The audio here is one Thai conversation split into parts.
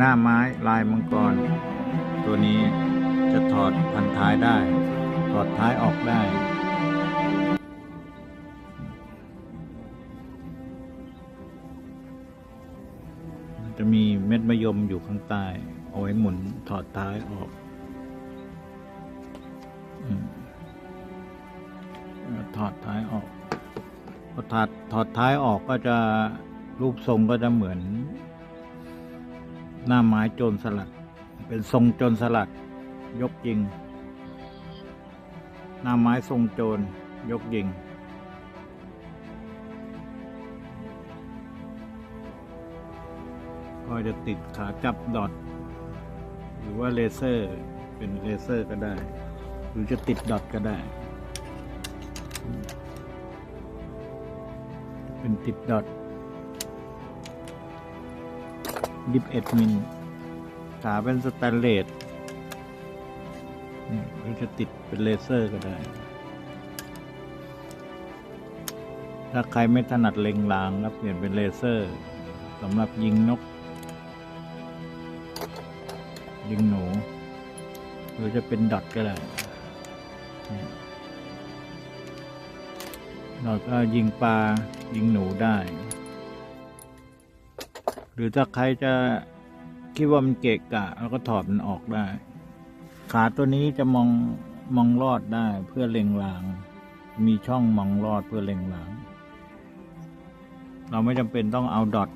หน้าไม้ลายมังกร ตัวนี้จะถอดพันท้ายได้ ถอดท้ายออกได้ จะมีเม็ดมะยมอยู่ข้างใต้เอาไว้หมุนถอดท้ายออกอถอดท้ายออกพอถอดถอดท้ายออกก็จะรูปทรงก็จะเหมือน หน้าไม้โจรสลัด เป็นทรงโจรสลัด ยกยิง หน้าไม้ทรงโจร ยกยิง ก็จะติดขาจับดอทหรือว่าเลเซอร์เป็นเลเซอร์ก็ได้ หรือจะติดดอทก็ได้ เป็นติดดอท ดิบเอ็ดมิลขาเป็นสแตนเลสนี่หรือจะติดเป็นเลเซอร์ก็ได้ ถ้าใครไม่ถนัดเล็งลางก็เปลี่ยนเป็นเลเซอร์สำหรับยิงนก ยิงหนู หรือจะเป็นดอทก็ได้นี่ดอทก็ยิงปลายิงหนูได้ หรือถ้าใครจะคิดว่ามันเกะกะแล้วก็ถอดมันออกได้ ขาตัวนี้จะมองมองรอดได้เพื่อเล็งลาง มีช่องมองรอดเพื่อเล็งลาง เราไม่จำเป็นต้องเอาดอท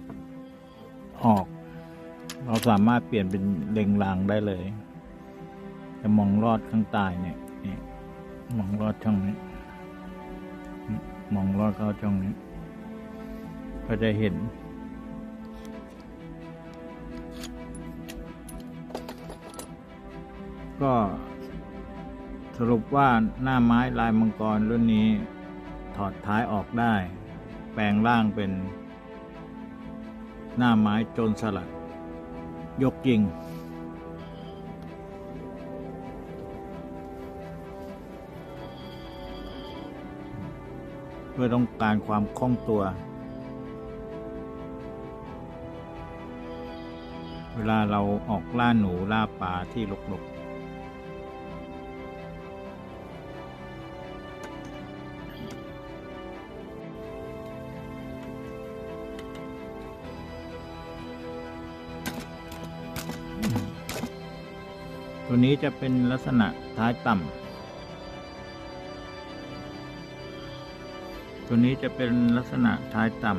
ออก เราสามารถเปลี่ยนเป็นเล็งรางได้เลย จะมองรอดข้างใต้เนี่ยนี่มองรอดช่องนี้มองรอดเข้าช่องนี้ ก็จะเห็น ก็สรุปว่าหน้าไม้ลายมังกรรุ่นนี้ถอดท้ายออกได้ แปลงร่างเป็น หน้าไม้โจรสลัด ยกยิง เพื่อต้องการความคล่องตัว เวลาเราออกล่าหนูล่าปลาที่รกๆ นี้จะเป็นลักษณะท้ายต่ำ ตัวนี้จะเป็นลักษณะท้ายต่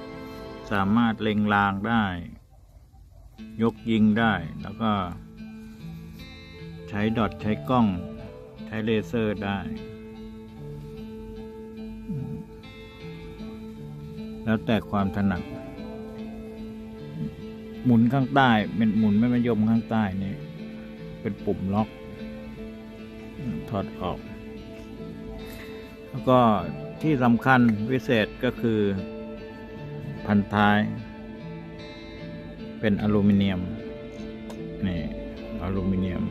ำ สามารถเล็งรางได้ ยกยิงได้แล้วก็ ใช้ดอทใช้กล้อง ใช้เลเซอร์ได้ แล้วแต่ความถนัดหมุนข้างใต้เป็นหมุนไม่มายมข้างใต้นี่ เป็นปุ่มล็อก ถอดออก แล้วก็ที่สำคัญวิเศษก็คือ พันท้าย เป็นอลูมิเนียม นี่อลูมิเนียม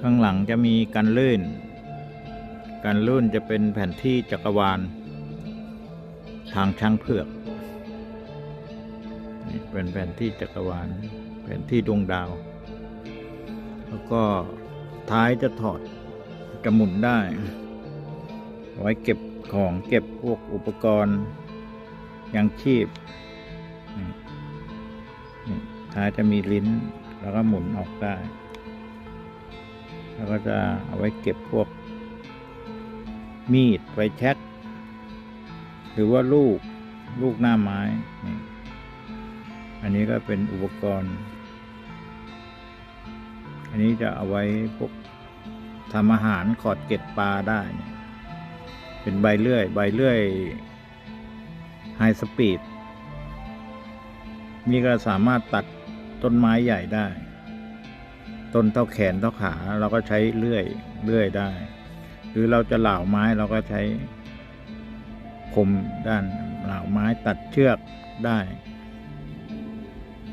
ข้างหลังจะมีกันลื่น กันลื่นจะเป็นแผ่นที่จักรวาล ทางช้างเผือก นี่เป็นแผนที่จักรวาล แผนที่ดวงดาว แล้วก็ท้ายจะถอดจะหมุนได้ ไว้เก็บของเก็บพวกอุปกรณ์ยังชีพท้ายจะมีลิ้นแล้วก็หมุนออกได้ แล้วก็จะเอาไว้เก็บพวก มีดไฟแช็กหรือว่าลูกลูกหน้าไม้อันนี้ก็เป็นอุปกรณ์ อันนี้จะเอาไว้พวกทำอาหารขอดเก็ดปลาได้เนี่ยเป็นใบเลื่อย ใบเลื่อยไฮสปีด นี่ก็สามารถตัดต้นไม้ใหญ่ได้ ต้นเท่าแขนเท่าขาเราก็ใช้เลื่อยเลื่อยได้ หรือเราจะเหล่าไม้เราก็ใช้คมด้านเหล่าไม้ตัดเชือกได้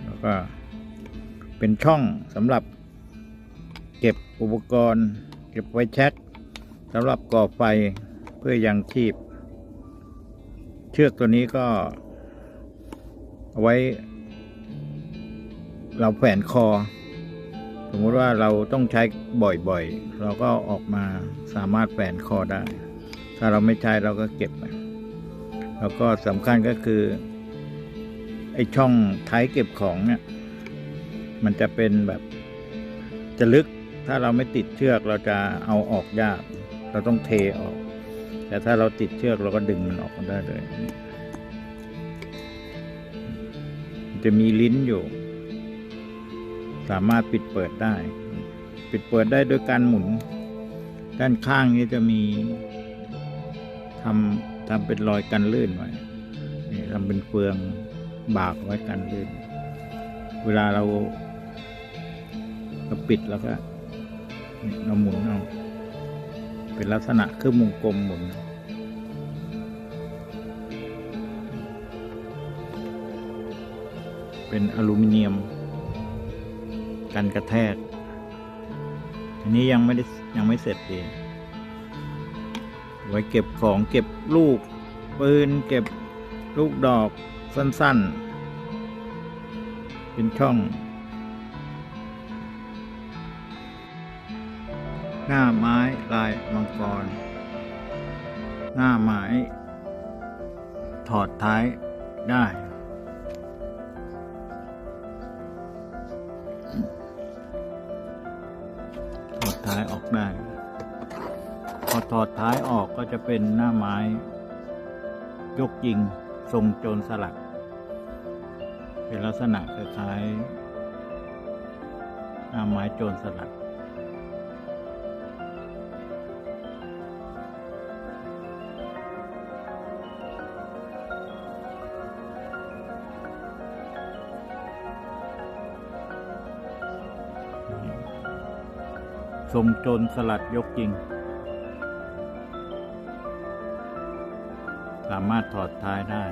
แล้วก็เป็นช่องสำหรับเก็บอุปกรณ์ เก็บไว้แช็คสำหรับก่อไฟเพื่อยังชีพ เชือกตัวนี้ก็เอาไว้ เราแฝนคอ มมติว่าเราต้องใช้บ่อยๆ เราก็ออกมาสามารถแฝนคอได้ ถ้าเราไม่ใช้เราก็เก็บไปแล้วก็สำคัญก็คือ ไอ้ช่องท้ายเก็บของเนี่ย มันจะเป็นแบบจะลึก ถ้าเราไม่ติดเชือกเราจะเอาออกยาก เราต้องเทออก แต่ถ้าเราติดเชือกเราก็ดึงมันออกได้เลย จะมีลิ้นอยู่ สามารถปิดเปิดได้ ปิดเปิดได้โดยการหมุน ด้านข้างนี้จะมีทำทำเป็นรอยกันลื่นไว้นี่ทำเป็นเฟืองบากไว้กันลื่น เวลาเราเราปิดแล้วก็เราหมุนเอาเป็นลักษณะเครื่องวงกลมหมุน เป็นอลูมิเนียม กันกระแทก อันนี้ยังไม่ได้ยังไม่เสร็จดีไว้เก็บของเก็บลูกปืนเก็บลูกดอกสั้นๆ เป็นช่อง หน้าไม้ลายมังกร หน้าไม้ ถอดท้ายได้ ได้ พอถอดท้ายออกก็จะเป็นหน้าไม้ ยกยิงทรงโจรสลัดเป็นลักษณะคล้ายหน้าไม้โจรสลัด ทรงโจรสลัดยกจริง สามารถถอดท้ายได้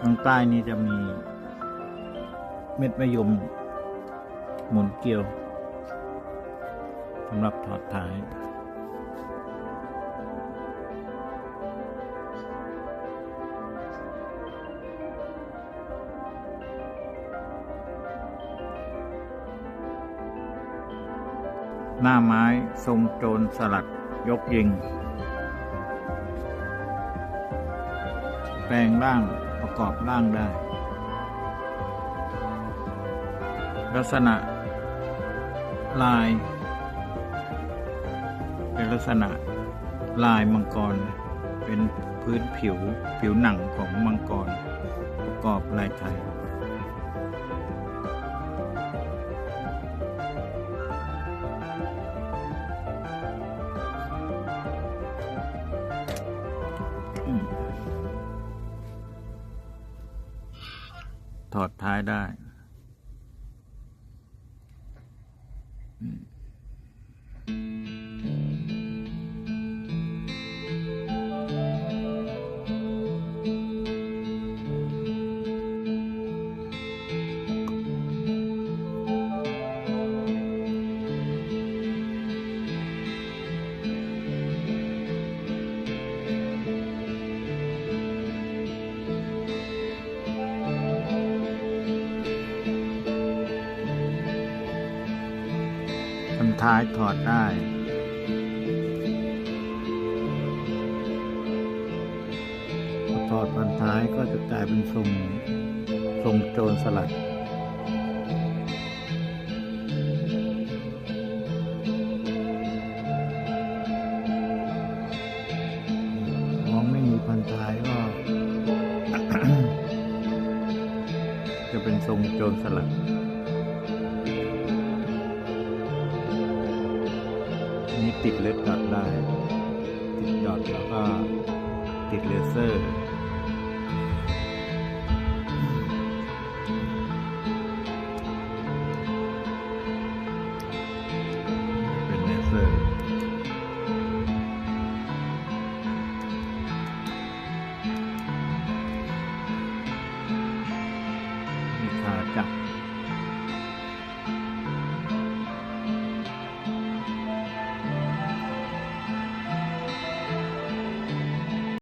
ข้างใต้นี้จะมีเม็ดมะยมหมุนเกลียวสำหรับถอดท้าย หน้าไม้ทรงโจรสลัดยกยิง แปลงร่างประกอบร่างได้ ลักษณะ ลาย เป็นลักษณะลายมังกร เป็นพื้นผิวผิวหนังของมังกร ประกอบลายไทย ถอดท้ายได้ ท้ายถอดได้ถอดพันท้ายก็จะกลายเป็นทรงทรงโจรสลัด มองไม่มีพันท้ายก็ จะเป็นทรงโจรสลัด นี้ติดเล็บดอทได้ ติดดอทแล้วก็ติดเลเซอร์